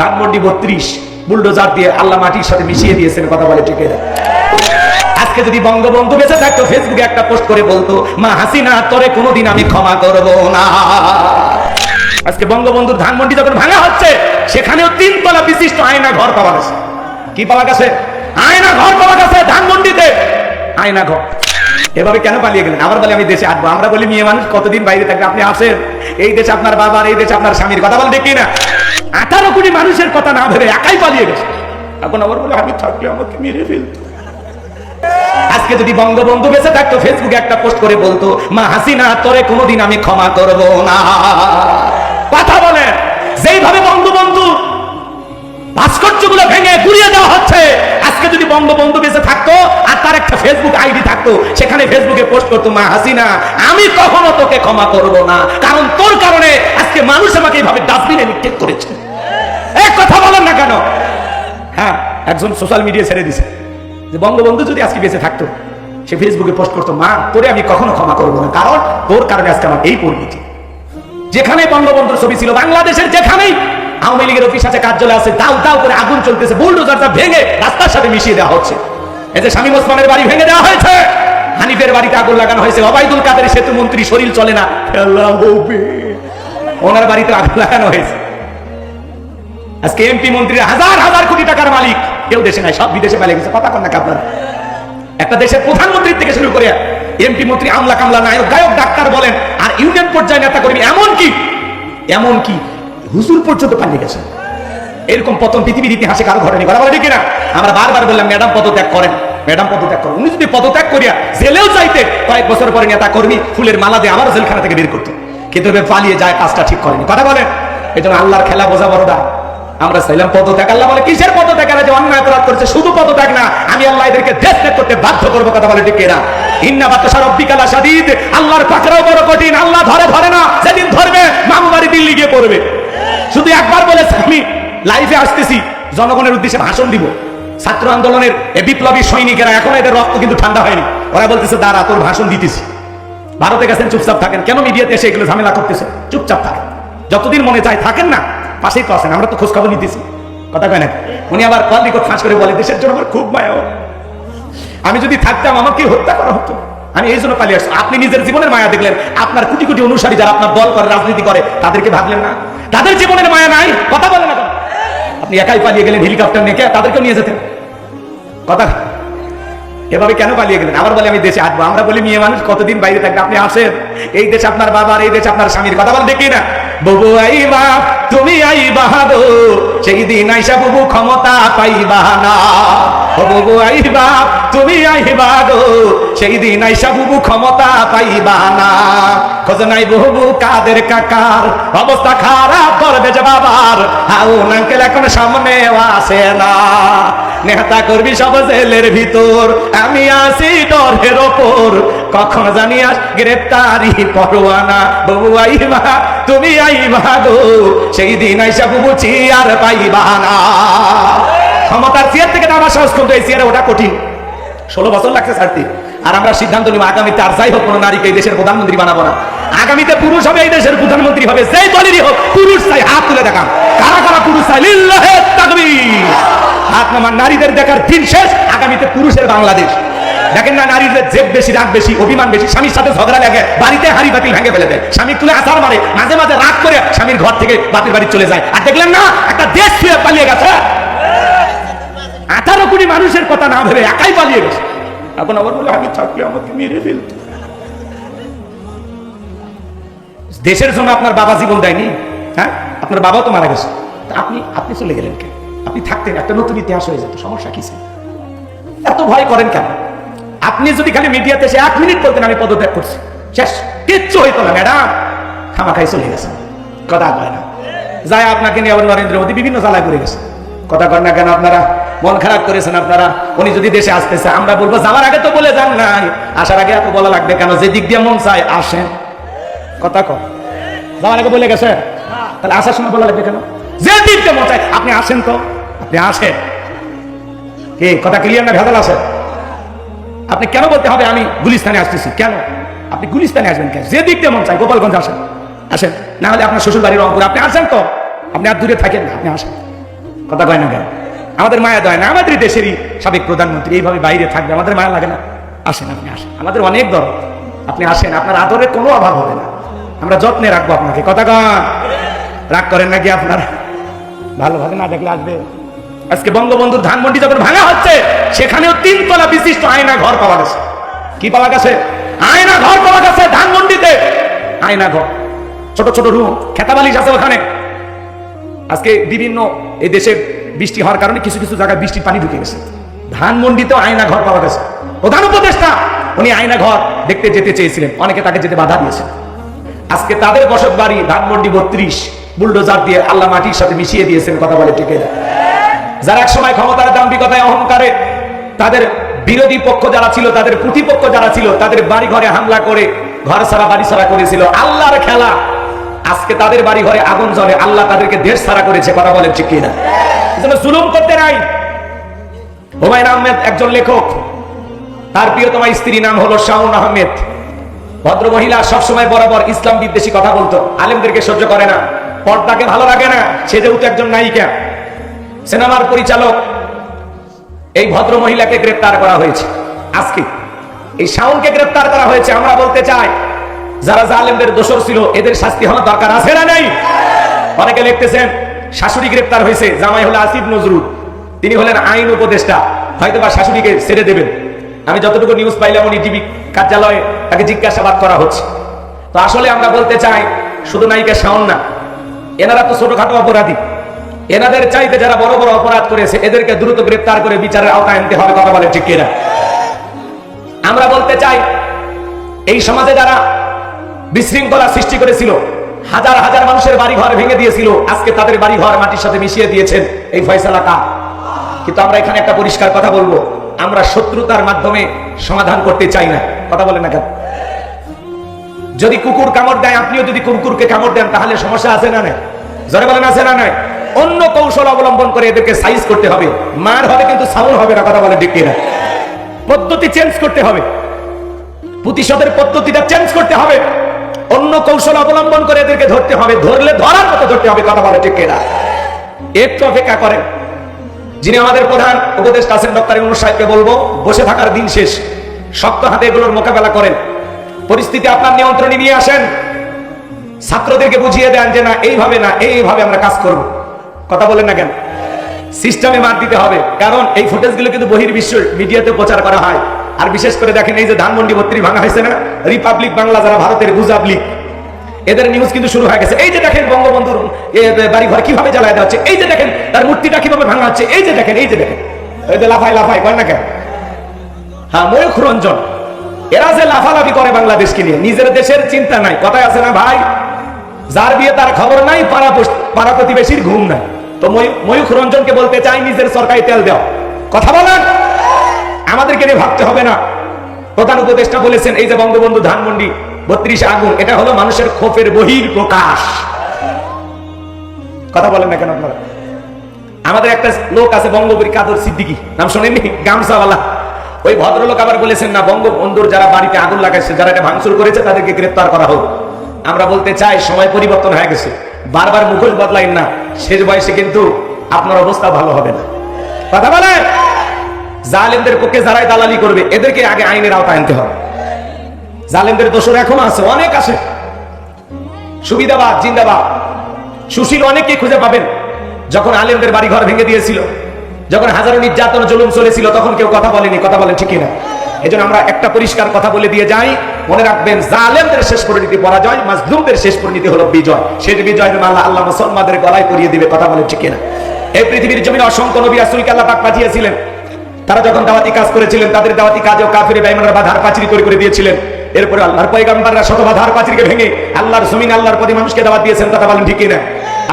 ধানমন্ডি বত্রিশ বুলডোজার দিয়ে আল্লাহ মাটির সাথে মিশিয়ে দিয়েছেন, কথা বলে ঠিক আজকে যদি বঙ্গবন্ধু বেঁচে থাকতো ফেসবুকে একটা পোস্ট করে বলতো, মা হাসিনা কোনোদিন আমি ক্ষমা করব না। আজকে বঙ্গবন্ধুর ধানমন্ডি যখন ভাঙা হচ্ছে, সেখানেও তিন তলা বিশিষ্ট আয়না ঘর পাওয়া গেছে। কি পাওয়া গেছে? আয়না ঘর পাওয়া গেছে ধানমন্ডিতে। আয়না ঘর। এভাবে কেন পালিয়ে গেলেন? আবার বলে, আমি দেশে আসব। আমরা বলি, মেয়ে মানুষ, কতদিন বাইরে থাকবে? আপনি আসেন। এই দেশে আপনার বাবার, এই দেশে আপনার স্বামীর। কথা বল দেখি না আঠারো কোটি মানুষের কথা না ভেবে একাই পালিয়ে গেছে। এখন আবার বলে, আমি থাকলে আমাকে মেরে ফেলতো। আজকে যদি বঙ্গবন্ধু বেঁচে থাকতো ফেসবুকে একটা পোস্ট করে বলতো, মা হাসিনা, তোরে কোনোদিন আমি ক্ষমা করব না। কথা বলেন যেইভাবে বঙ্গবন্ধু ভাস্কর্যগুলো ভেঙে গুড়িয়ে দেওয়া হচ্ছে, আজকে যদি বঙ্গবন্ধু বেঁচে থাকতো, আর তার একটা ফেসবুক আইডি থাকতো, সেখানে ফেসবুকে পোস্ট করতো, মা হাসিনা, আমি কখনো তোকে ক্ষমা করব না। কারণ তোর কারণে আজকে মানুষ আমাকে এইভাবে ডাস্টবিনে নিক্ষেপ করেছে। এক কথা বলেন না কেন? হ্যাঁ একজন সোশ্যাল মিডিয়া ছেড়ে দিছে। যে বঙ্গবন্ধু যদি আজকে বেঁচে থাকতো, সে ফেসবুকে পোস্ট করতো, মা, তোরে আমি কখনো ক্ষমা করব না, কারণ তোর কারণে আজকে আমার এই পরিণতি। যেখানে বঙ্গবন্ধুর ছবি ছিল, বাংলাদেশের যেখানেই আওয়ামী লীগের অফিস আছে, কার্যালয় আছে দাও দাও করে আগুন চলতেছে, বুলডোজারটা ভেঙে রাস্তার সাথে মিশিয়ে দেওয়া হচ্ছে। এতে স্বামী ওসমানের বাড়ি ভেঙে দেওয়া হয়েছে, হানিফের বাড়িতে আগুন লাগানো হয়েছে, অবাইদুল কাদের সেতু মন্ত্রী শরীর চলে না ওনার বাড়িতে আগুন লাগানো হয়েছে। আজকে এমপি মন্ত্রী হাজার হাজার কোটি টাকার মালিক। কেউ দেশে নাই, সব বিদেশে পালিয়ে গেছে। কথা কন না আপনারা একটা দেশের প্রধানমন্ত্রীর থেকে শুরু করে এমপি মন্ত্রী আমলা কামলা নায়ক, গায়ক, ডাক্তার বলেন, আর ইউনিয়ন পর্যায়ে নেতা কর্মী এমন কি এমন কি হুজুর পর্যন্ত পালিয়ে গেছে। এরকম পতন পৃথিবীর ইতিহাসে কারও ঘটেনি কথা বলে ঠিক না আমরা বারবার বললাম, ম্যাডাম পদত্যাগ করেন, ম্যাডাম পদত্যাগ করেন। উনি যদি পদত্যাগ করিয়া জেলেও চাইতে কয়েক বছর পরে নেতা কর্মী ফুলের মালা দিয়ে আবার জেলখানা থেকে বের করতো। কিন্তু পালিয়ে যায়, কাজটা ঠিক করেনি। কথা বলেন এই জন্য আল্লাহর খেলা বোঝা বড়টা আমরা চাইলাম পদত্যাগ। আল্লাহ বলে, কিসের পদত্যাগ? এরা যে অন্যায় অপরাধ করেছে, শুধু পদত্যাগ না, আমি আল্লাহ এদেরকে দেশ করতে বাধ্য করব, কথা বলে ঠিক এরা ইন্না বাতাসা রব্বিকালা সাদিদ আল্লাহর পাকড়াও বড় কঠিন, আল্লাহ ধরে ধরে না সেদিন ধরবে মামু বাড়ি দিল্লি গিয়ে পড়বে। শুধু একবার বলেছে আমি লাইফে আসতেছি, জনগণের উদ্দেশ্যে ভাষণ দিব। ছাত্র আন্দোলনের এ বিপ্লবী সৈনিকেরা, এখন এদের রক্ত কিন্তু ঠান্ডা হয়নি। ওরা বলতেছে, দাঁড়া, তোর ভাষণ দিতেছি। ভারতে গেছেন, চুপচাপ থাকেন। কেন মিডিয়াতে এসে এগুলো ঝামেলা করতেছে চুপচাপ থাকেন। যতদিন মনে চায় থাকেন না পাশেই তো আছেন, আমরা তো খোঁজ খবর নিতেছি। কথা কয় না? উনি আবার কল দিকে ফাঁস করে বলে, দেশের জন্য আমার খুব মায়া আমি যদি থাকতাম আমাকে হত্যা করা হতো। আমি এই জন্য পালিয়ে আসছি। আপনি নিজের জীবনের মায়া দেখলেন। আপনার কোটি কোটি অনুসারী যারা আপনার দল করে, রাজনীতি করে, তাদেরকে ভাবলেন না। তাদের জীবনের মায়া নাই। কথা বলেন না আপনি একাই পালিয়ে গেলেন, হেলিকপ্টার নিয়ে কে? তাদেরকেও নিয়ে যেতেন। কথা এভাবে কেন পালিয়ে গেলেন? আবার বলে, আমি দেশে আসব। আমরা বলি, মেয়ে মানুষ, কতদিন বাইরে থাকবে? আপনি আসেন। এই দেশে আপনার বাবার, এই দেশে আপনার স্বামীর। কথা বল, দেখি না। আইবা তুমি আইবা গো সেই দিন আইসা ববু ক্ষমতা পাইবা না। ববু আইবা তুমি আইবা গো সেই দিন আইসা বুবু ক্ষমতা পাইবা না। খোঁজ নাই বহু কাদের কাকার, অবস্থা খারাপ করবে যে বাবার। হাউ নাঙ্কেল এখন সামনে আসে না। নেতা করবি সব জেলের ভিতর, আমি আসি ডরের ওপর। কখন জানি আস গ্রেপ্তারি পরোয়ানা। ববু আইবা তুমি আইবা গো সেই দিন আইসা বুবু চিয়ার পাইবা না। ক্ষমতার চেয়ার থেকে নামা সহজ কিন্তু এই চেয়ারে ওটা কঠিন। ষোলো বছর লাগছে ছাড়তে। আর আমরা সিদ্ধান্ত নিব, আগামীতে আর যাই হোক, কোনো নারীকে এই দেশের প্রধানমন্ত্রী বানাবো না। আগামীতে পুরুষ হবে, এই দেশের প্রধানমন্ত্রী হবে, যেই দলেরই হোক, পুরুষ চাই হাত তুলে দেখান। কারা কারা পুরুষ চাই? লিল্লাহে তাকবীর। হাত নামান নারীদের দেখার দিন শেষ, আগামীতে পুরুষের বাংলাদেশ। দেখেন না নারীদের জেদ বেশি, রাগ বেশি, অভিমান বেশি, স্বামীর সাথে ঝগড়া লাগে, বাড়িতে হাড়ি বাতিল ভেঙে ফেলে দেয়। স্বামী তুলে আসার মারে, মাঝে মাঝে রাগ করে স্বামীর ঘর থেকে বাতিল বাড়ি চলে যায়। আর দেখলেন না, একটা দেশ ছুঁয়ে পালিয়ে গেছে। আঠারো কোটি মানুষের কথা না ভেবে একাই পালিয়ে গেছে। এখন আবার বলে, আমি থাকলে আমাকে মেরে ফেলত। দেশের জন্য আপনার বাবা জীবন দেয়নি হ্যাঁ? আপনার বাবাও তো মারা গেছে। আপনি আপনি চলে গেলেন কেন? আপনি থাকতেন, একটা নতুন ইতিহাস হয়ে যেত। সমস্যা কি? এত ভয় করেন কেন? আপনি যদি খালি মিডিয়াতে এসে এক মিনিট বলতেন, আমি পদত্যাগ করছি। শেষ, কিচ্ছু হইতো না, ম্যাডাম। খামাখাই চলে গেছে। কথা কয় না। যায় আপনাকে নিয়ে আবার নরেন্দ্র মোদী বিভিন্ন জ্বালায় করে গেছে। কথা কর না কেন আপনারা? মন খারাপ করেছেন আপনারা? উনি যদি দেশে আসতেছে, আমরা বলব, যাওয়ার আগে তো বলে যান নাই। আসার আগে এত বলা লাগবে কেন? যে দিক দিয়ে মন চায়, আসেন। কথা কর যাওয়ার আগে বলে গেছে? তাহলে আসার সময় বলা লাগবে কেন? যে দিক দিয়ে মন চায়, আপনি আসেন তো। আপনি আসেন। কে, কথা ক্লিয়ার না, ভেজাল আছে? আপনি কেন বলতে হবে আমি গুলিস্তানে আসতেছি? কেন? আপনি গুলিস্তানে আসবেন কেন? যে দিক মন চায়, গোপালগঞ্জ আসেন। আসেন। না হলে আপনার শ্বশুর বাড়ির রংপুর। আপনি আসেন তো? আপনি আর দূরে থাকেন না, আপনি আসেন। কথা কয় না কেন? আমাদের মায়া দয় না আমাদের দেশেরই সাবেক প্রধানমন্ত্রী। এইভাবে বাইরে থাকবে, আমাদের মায়া লাগে না। আসেন, আপনি আসেন। আমাদের অনেক দরদ আপনি আসেন, আপনার আদরের কোনো অভাব হবে না। আমরা যত্নে রাখব আপনাকে। কথা কন। রাগ করেন নাকি আপনার? ভালোভাবে না দেখলে আসবে। আজকে বঙ্গবন্ধুর ধানমন্ডি যখন ভাঙা হচ্ছে, সেখানেও তিনতলা বিশিষ্ট আয়না ঘর পাওয়া গেছে। কি পাওয়া গেছে? আয়না ঘর পাওয়া গেছে ধানমন্ডিতে। আয়না ঘর। ছোট ছোট রুম, খেতাবালিশ আছে ওখানে। আজকে বিভিন্ন এই দেশে বৃষ্টি হওয়ার কারণে কিছু কিছু জায়গায় বৃষ্টির পানি ঢুকে গেছে। ধানমন্ডিতেও আয়না ঘর পাওয়া গেছে। প্রধান উপদেষ্টা, উনি আয়না ঘর দেখতে যেতে চেয়েছিলেন। অনেকে তাকে যেতে বাধা দিয়েছে আজকে তাদের বসত বাড়ি ধানমন্ডি বত্রিশ, বুলডোজার দিয়ে আল্লাহ মাটির সাথে মিশিয়ে দিয়েছেন, কথা বলে টিকে যারা এক সময় ক্ষমতার দাম্ভিকতায় অহংকারে, তাদের বিরোধী পক্ষ যারা ছিল, তাদের প্রতিপক্ষ যারা ছিল, তাদের বাড়ি ঘরে হামলা করে, ঘর সারা, বাড়ি সারা করেছিল। আল্লাহর খেলা। আজকে তাদের বাড়ি ঘরে আগুন জ্বলে, আল্লাহ তাদেরকে দেশ সারা করেছে, কথা বলেন ঠিক কিনা? জুলুম করতে নাই। হুমায়ুন আহমেদ একজন লেখক। তার প্রিয়তমা স্ত্রী নাম হলো শাহুন আহমেদ। ভদ্র মহিলা সবসময় বরাবর ইসলাম বিদ্বেষী কথা বলতো। আলেমদেরকে সহ্য করে না। পর্দাকে ভালো লাগে না। সে যেহেতু একজন নায়িকা। সিনেমার পরিচালক এই ভদ্র মহিলাকে গ্রেপ্তার করা হয়েছে। আজকে এই শাওনকে গ্রেপ্তার করা হয়েছে, আমরা বলতে চাই, যারা জালেমদের দোষর ছিল, এদের শাস্তি হওয়ার দরকার আছে না নাই? অনেকে লিখতেছেন, শাশুড়ি গ্রেপ্তার হয়েছে, জামাই হলো আসিফ নজরুল। তিনি হলেন আইন উপদেষ্টা। হয়তো বা শাশুড়িকে ছেড়ে দেবেন। আমি যতটুকু নিউজ পাইলাম, উনি টিভি কার্যালয়ে তাকে জিজ্ঞাসাবাদ করা হচ্ছে। তো আসলে আমরা বলতে চাই, শুধু নায়িকা শাওন না, এনারা তো ছোটখাটো অপরাধী। এনাদের চাইতে যারা বড় বড় অপরাধ করেছে, এদেরকে দ্রুত গ্রেপ্তার করে বিচারের আওতায় আনতে হবে, কথা বলে ঠিক কিনা? আমরা বলতে চাই, এই সমাজে যারা বিশৃঙ্খলা সৃষ্টি করেছিল, হাজার হাজার মানুষের বাড়ি ঘর ভেঙে দিয়েছিল, আজকে তাদের বাড়ি ঘর মাটির সাথে মিশিয়ে দিয়েছেন এই ফয়সালা কা কিন্তু আমরা এখানে একটা পরিষ্কার কথা বলব, আমরা শত্রুতার মাধ্যমে সমাধান করতে চাই না, কথা বলেন না কেন? যদি কুকুর কামড় দেয়, আপনিও যদি কুকুরকে কামড় দেন, তাহলে সমস্যা আছে না নাই? জরে বলেন, আছে না নাই? অন্য কৌশল অবলম্বন করে এদেরকে সাইজ করতে হবে। মার হবে কিন্তু সাউন্ড হবে না, কথা বলে ডিক্কি না পদ্ধতি চেঞ্জ করতে হবে। প্রতিশোধের পদ্ধতিটা চেঞ্জ করতে হবে। অন্য কৌশল অবলম্বন করে এদেরকে ধরতে হবে। ধরলে ধরার মতো ধরতে হবে, কথা বলে ঠিক না একটু অপেক্ষা করেন। যিনি আমাদের প্রধান উপদেষ্টা আছেন, ডক্টর ইউনুস সাহেবকে বলব, বসে থাকার দিন শেষ। শক্ত হাতে এগুলোর মোকাবেলা করেন। পরিস্থিতি আপনার নিয়ন্ত্রণে নিয়ে আসেন। ছাত্রদেরকে বুঝিয়ে দেন যে, না, এইভাবে না, এইভাবে আমরা কাজ করব। কথা বলেন না কেন? সিস্টেমে মার দিতে হবে। কারণ এই ফুটেজগুলো কিন্তু বহির্বিশ্ব মিডিয়াতে প্রচার করা হয়। আর বিশেষ করে দেখেন এই যে ধানমন্ডি বত্রি ভাঙা হয়েছে না? রিপাবলিক বাংলা যারা ভারতের গুজাবলিক এদের নিউজ কিন্তু শুরু হয়ে গেছে। এই যে দেখেন বঙ্গবন্ধুর এ, বাড়ি ঘর কীভাবে জ্বালায় দেওয়া হচ্ছে এই যে দেখেন তার মূর্তিটা কীভাবে ভাঙা হচ্ছে এই যে দেখেন এই যে দেখেন। এই যে লাফাই লাফাই কয় না কেন? হ্যাঁ ময়ূখ রঞ্জন এরা যে লাফালাফি করে বাংলাদেশকে নিয়ে নিজের দেশের চিন্তা নাই। কথায় আছে না ভাই? যার বিয়ে তার খবর নাই পাড়া পাড়া প্রতিবেশীর ঘুম নাই। তো ময়ূ- ময়ূখ রঞ্জনকে বলতে চাই, নিজের সরকারি তেল দেও। কথা বলেন আমাদেরকে নিয়ে ভাবতে হবে না। প্রধান উপদেষ্টা বলেছেন, এই যে বঙ্গবন্ধু ধানমন্ডি, বত্রিশে আগুন, এটা হলো মানুষের ক্ষোভের বহির প্রকাশ কথা বলেন না কেন আপনারা? আমাদের একটা লোক আছে বঙ্গবীর কাদর সিদ্দিকি, নাম শোনেননি? গামসাওয়ালা ওই ভদ্রলোক আবার বলেছেন, না, বঙ্গবন্ধুর যারা বাড়িতে আগুন লাগাইছে, যারা এটা ভাঙচুর করেছে, তাদেরকে গ্রেপ্তার করা হোক। আমরা বলতে চাই, সময় পরিবর্তন হয়ে গেছে। বারবার মুখোশ বদলাইন না। শেষ বয়সে কিন্তু আপনার অবস্থা ভালো হবে না। কথা বলে? জালেমদের পক্ষে যারাই দালালি করবে, এদেরকে আগে আইনের আওতায় আনতে হবে। জালেমদের দোষর এখনও আছে, অনেক আছে। সুবিধাবাদ, জিন্দাবাদ। সুশীল অনেককে খুঁজে পাবেন। যখন আলেমদের বাড়ি ঘর ভেঙে দিয়েছিল, যখন হাজারো নির্যাতন, জুলুম চলেছিল, তখন কেউ কথা বলেনি, কথা বলেন ঠিকই না। এই আমরা একটা পরিষ্কার কথা বলে দিয়ে যাই। মনে রাখবেন, জালেমদের শেষ পরিণতি পরাজয়, মাজলুমদের শেষ পরিণতি হলো বিজয়। সেই বিজয় আল্লাহ আল্লাহ মুসলমানদের গলায় করিয়ে দিবে, কথা বলেন ঠিকই না এই পৃথিবীর জমিনে অসংখ্য নবী রাসূলকে আল্লাহ পাক পাঠিয়েছিলেন। তারা যখন দাওয়াতি কাজ করেছিলেন, তাদের দাওয়াতি কাজেও কাফিরে বেঈমানরা বাধার পাচিরি করে করে দিয়েছিলেন। এরপরে আল্লাহর পয়গম্বররা শতবা ধার পাচিরকে ভেঙে আল্লাহর জমিন, আল্লাহর প্রতি মানুষকে দাওয়াত দিয়েছেন, কথা বলেন ঠিক না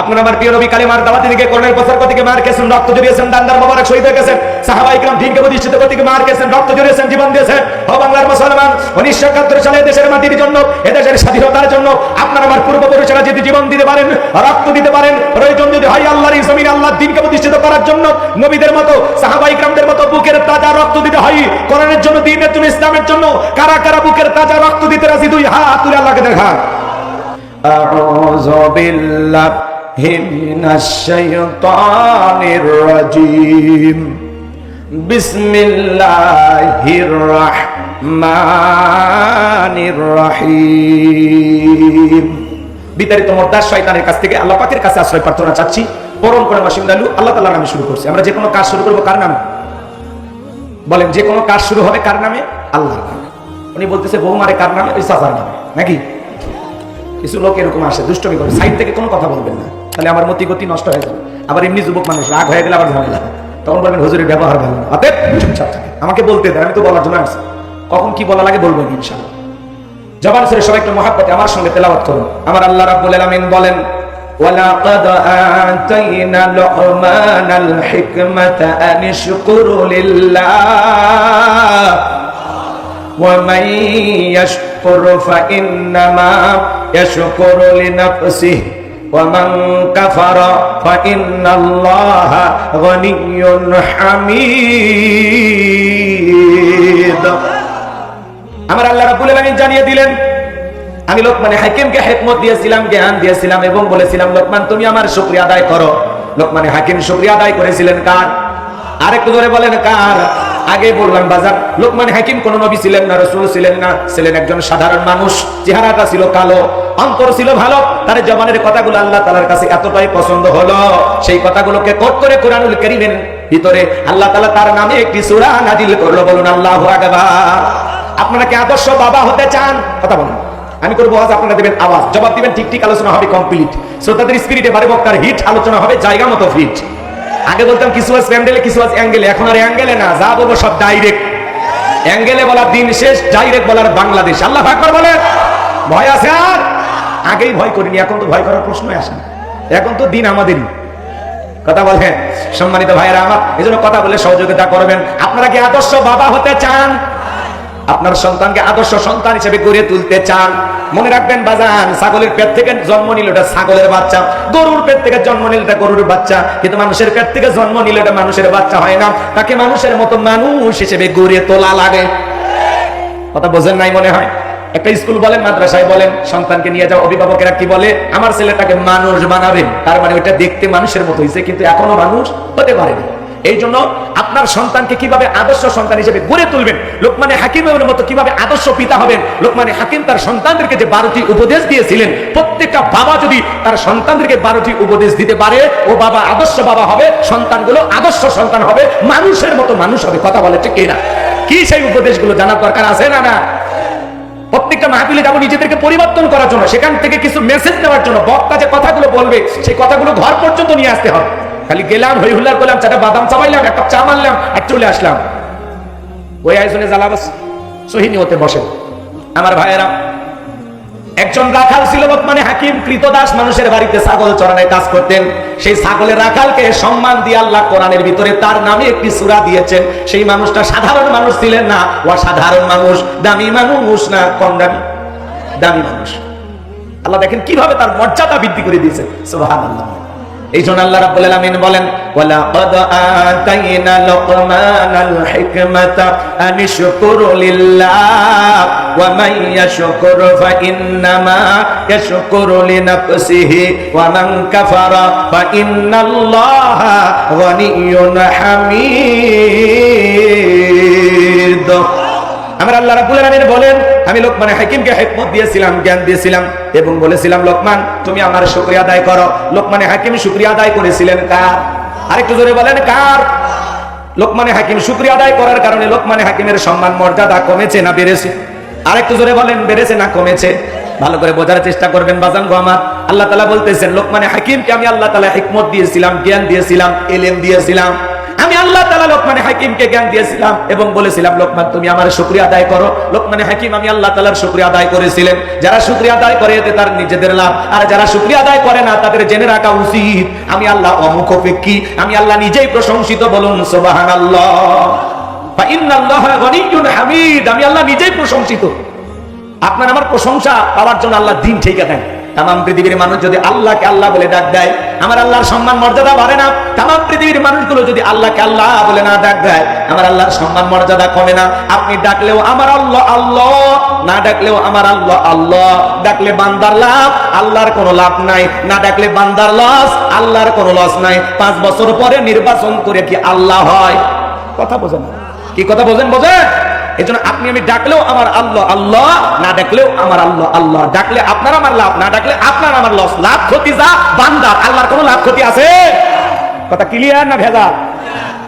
আপনার আমার প্রিয় নবী কালিমার দাওয়াতে দিকে করলেন প্রচার করতে মার কেছেন রক্ত জড়িয়েছেন, দান্দার মোবারক শহীদ হয়ে গেছেন সাহাবা ইকরাম দিনকে প্রতিষ্ঠিত করতে মার কেছেন রক্ত জড়িয়েছেন, জীবন দিয়েছেন। ও বাংলার মুসলমান, উনিশশো একাত্তর সালে দেশের মাটির জন্য, এদেশের স্বাধীনতার জন্য আপনার আমার পূর্বপুরুষেরা যদি জীবন দিতে পারেন, রক্ত দিতে পারেন, প্রয়োজন যদি হয় আল্লাহর ইসমিন আল্লাহ দিনকে প্রতিষ্ঠিত করার জন্য, নবীদের মতো সাহাবা ইকরামদের মতো বুকের তাজা রক্ত দিতে হয়, কোরআনের জন্য, দিনের জন্য, ইসলামের জন্য, কারা কারা বুকের তাজা রক্ত দিতে রাজি, দুই হাত তুলে আল্লাহকে দেখা আউযু বিল্লাহ। من الشيطان الرجيم بسم الله الرحمن الرحيم বিতাড়িত মোর্দার শয়তানের কাছ থেকে আল্লাহ পাকের কাছে আশ্রয় প্রার্থনা চাচ্ছি পরম করে বাসিন্দালু আল্লাহ তাআলার নামে শুরু করছি আমরা যে কোনো কাজ শুরু করবো কার নামে বলেন যে কোনো কাজ শুরু হবে কার নামে আল্লাহর নামে উনি বলতেছে বৌমারে কার নামে ওই সাফার নামে নাকি কিছু লোক এরকম আসে দুষ্টমি করে সাইড থেকে কোনো কথা বলবেন না তাহলে আমার মতি গতি নষ্ট হয়ে যাবে আবার এমনি যুবক মানুষ রাগ হয়ে গেলে আবার ঝামেলা হয়। তখন বলবেন হুজুরের ব্যবহার ভালো না অতএব চুপচাপ থাকে আমাকে বলতে দেন আমি তো বলার জন্য আসছি কখন কি বলা লাগে বলবো ইনশাআল্লাহ জবান ছেড়ে সবাই একটু মহাব্বতে আমার সঙ্গে তেলাওয়াত করুন আমার আল্লাহ রাব্বুল আলামিন বলেন ولقد آتينا لقمان الحكمة أن اشكر لله ومن يشكر فإنما يشكر لنفسه ومن كفر فإن الله غني حميد আমার আল্লাহ রাব্বুল আলামিন জানিয়ে দিলেন আমি লোকমানে হাকিমকে হেকমত দিয়েছিলাম জ্ঞান দিয়েছিলাম এবং বলেছিলাম লোকমান তুমি আমার শুকরিয়া আদায় করো লোকমানে হাকিম শুকরিয়া আদায় করেছিলেন কার আরেকটু ধরে বলেন কার আগে বললাম, বাজার, লোকমান হাকিম কোন নবী ছিলেন না, রসুল ছিলেন না, ছিলেন একজন সাধারণ মানুষ, চেহারাটা ছিল কালো, অন্তর ছিল ভালো, তার জবানের কথাগুলো আল্লাহ তালার কাছে এতটাই পছন্দ হলো। সেই কথাগুলোকে কোট করে কোরআনুল কারীমের ভিতরে আল্লাহ তাআলা তার নামে একটি সূরা নাজিল করল, বলুন, আল্লাহু আপনারা কি আদর্শ বাবা হতে চান? কথা বলুন। আমি করব আওয়াজ, আপনারা দেবেন আওয়াজ। জবাব দিবেন, ঠিক ঠিক, আলোচনা হবে কমপ্লিট শ্রোতাদের স্পিরিটে বারে বক্তার হিট আলোচনা হবে জায়গা মতো ফিট আগে বলতাম কিছু আজ প্যান্ডেলে কিছু আজ অ্যাঙ্গেলে এখন আর অ্যাঙ্গেলে না, যা বলব সব ডাইরেক্ট অ্যাঙ্গেলে বলার দিন শেষ ডাইরেক্ট বলার বাংলাদেশ। আল্লাহ ভাগ বলে ভয় আছে আর? আগেই ভয় করিনি, এখন তো ভয় করার প্রশ্ন আসে না। এখন তো দিন আমাদেরই। কথা বলেন সম্মানিত ভাইয়েরা আমার এই কথা বলে সহযোগিতা করবেন। আপনারা কি আদর্শ বাবা হতে চান? আপনার সন্তানকে আদর্শ সন্তান হিসেবে গড়ে তুলতে চান। মনে রাখবেন, বাজান, ছাগলের পেট থেকে জন্ম নিল এটা ছাগলের বাচ্চা। গরুর পেট থেকে জন্ম নিল এটা গরুর বাচ্চা। কিন্তু মানুষের পেট থেকে জন্ম নিল এটা মানুষের বাচ্চা হয় না। তাকে মানুষের মতো মানুষ হিসেবে গড়ে তোলা লাগে। কথা বোঝেন নাই মনে হয়? একটা স্কুল বলেন, মাদ্রাসায় বলেন, সন্তানকে নিয়ে যাও অভিভাবকেরা কি বলে? আমার ছেলেটাকে মানুষ বানাবেন। তার মানে ওইটা দেখতে মানুষের মতো হয়েছে কিন্তু এখনও মানুষ হতে পারেনি। এই জন্য আপনার সন্তানকে কীভাবে আদর্শ সন্তান হিসেবে গড়ে তুলবেন? লোকমানে হাকিমের মতো কীভাবে আদর্শ পিতা হবেন? লোকমানে হাকিম তার সন্তানদেরকে যে বারোটি উপদেশ দিয়েছিলেন, প্রত্যেকটা বাবা যদি তার সন্তানদেরকে বারোটি উপদেশ দিতে পারে, ও বাবা আদর্শ বাবা হবে, সন্তানগুলো আদর্শ সন্তান হবে, মানুষের মতো মানুষ হবে, কথা বলে ঠিক না কি সেই উপদেশগুলো জানার দরকার আছে না না? প্রত্যেকটা মাহফিলে যাব নিজেদেরকে পরিবর্তন করার জন্য, সেখান থেকে কিছু মেসেজ দেওয়ার জন্য, বক্তা যে কথাগুলো বলবে, সেই কথাগুলো ঘর পর্যন্ত নিয়ে আসতে হবে। খালি গেলাম হই হুল্লার করলাম, চাটা বাদাম চাবাইলাম, একটা চা মারলাম, আর চলে আসলাম। ওই আয়োজনে জ্বালাবাস সহিনী হতে বসে। আমার ভাইয়েরা, একজন রাখাল ছিল মানে হাকিম, কৃতদাস মানুষের বাড়িতে ছাগল চড়ানোর কাজ করতেন। সেই ছাগলের রাখালকে সম্মান দিয়ে আল্লাহ কোরআনের ভিতরে তার নামে একটি সূরা দিয়েছেন। সেই মানুষটা সাধারণ মানুষ ছিলেন না, অসাধারণ মানুষ, দামি মানুষ না, কম দামি দামি মানুষ। আল্লাহ দেখেন কীভাবে তার মর্যাদা বৃদ্ধি করে দিয়েছেন। সুবহানাল্লাহ। এই জন্য আল্লাহ রাব্বুল আলামিন বলেন ওয়ালা ক্বাদ আতাইনা লুকমানাল হিকমাতা আন শুকুরু লিল্লাহ, ওয়া মান ইয়াশকুর ফা ইন্নামা ইয়াশকুরু লিনাফসিহি, ওয়া মান কাফারা ফা ইন্নাল্লাহা গনিয়্যুন হামিদ. আল্লাহ বলেন, আমি লোকমান হাকিমকে দিয়েছিলাম, জ্ঞান দিয়েছিলাম এবং বলেছিলাম, লোকমান, তুমি আমার আদায় করো। হাকিম আদায় করেছিলেন কার? আরেকটু জোরে বলেন, কার? লোকমানে হাকিম আদায় করার কারণে লোকমানে হাকিমের সম্মান, মর্যাদা কমেছে না বেড়েছে? আরেকটু জোরে বলেন, বেড়েছে না কমেছে? ভালো করে বোঝার চেষ্টা করবেন, বাজান গো আমার। আল্লাহ তালা বলতেছেন, লোকমানে হাকিমকে আমি আল্লাহ তালা হিকমত দিয়েছিলাম, জ্ঞান দিয়েছিলাম, এলেম দিয়েছিলাম। আমি আল্লাহ তালা লোকমানে হাকিমকে জ্ঞান দিয়েছিলাম এবং বলেছিলাম, লোকমান, তুমি আমার শুক্রিয়া আদায় করো। লোকমানে হাকিম, আমি আল্লাহ তালার শুক্রিয়া আদায় করেছিলেন। যারা শুক্রিয়া আদায় করে, এতে তার নিজেদের লাভ। আর যারা শুক্রিয়া আদায় করে না, তাদের জেনে রাখা উচিত, আমি আল্লাহ অমুখ অপেক্ষী আমি আল্লাহ নিজেই প্রশংসিত, বলুন সোবাহান আল্লাহ আমি আল্লাহ নিজেই প্রশংসিত। আপনার আমার প্রশংসা পাওয়ার জন্য আল্লাহ দিন ঠিক দেন। তাম পৃথিবীর মানুষ যদি আল্লাহকে আল্লাহ বলে ডাক দেয়, আমার আল্লাহর সম্মান মর্যাদা বাড়ে না। তাম পৃথিবীর মানুষগুলো যদি আল্লাহকে আল্লাহ বলে না ডাক দেয়, আমার আল্লাহর সম্মান মর্যাদা কমে না। আপনি ডাকলেও আমার আল্লাহ আল্লাহ। না ডাকলেও আমার আল্লাহ আল্লাহ। ডাকলে বান্দার লাভ, আল্লাহর কোনো লাভ নাই। না ডাকলে বান্দার লস, আল্লাহর কোনো লস নাই। পাঁচ বছর পরে নির্বাচন করে কি আল্লাহ হয়? কথা বোঝেন? কি কথা বোঝেন? বোঝেন? এই জন্য আপনি আমি ডাকলেও আমার আল্লাহ আল্লাহ, না ডাকলেও আমার আল্লাহ আল্লাহ। ডাকলে আপনার আমার লাভ, না ডাকলে আপনার আমার লস। লাভ ক্ষতি যা, বান্দার, আল্লাহর কোনো লাভ ক্ষতি আছে? কথা ক্লিয়ার না ভেজা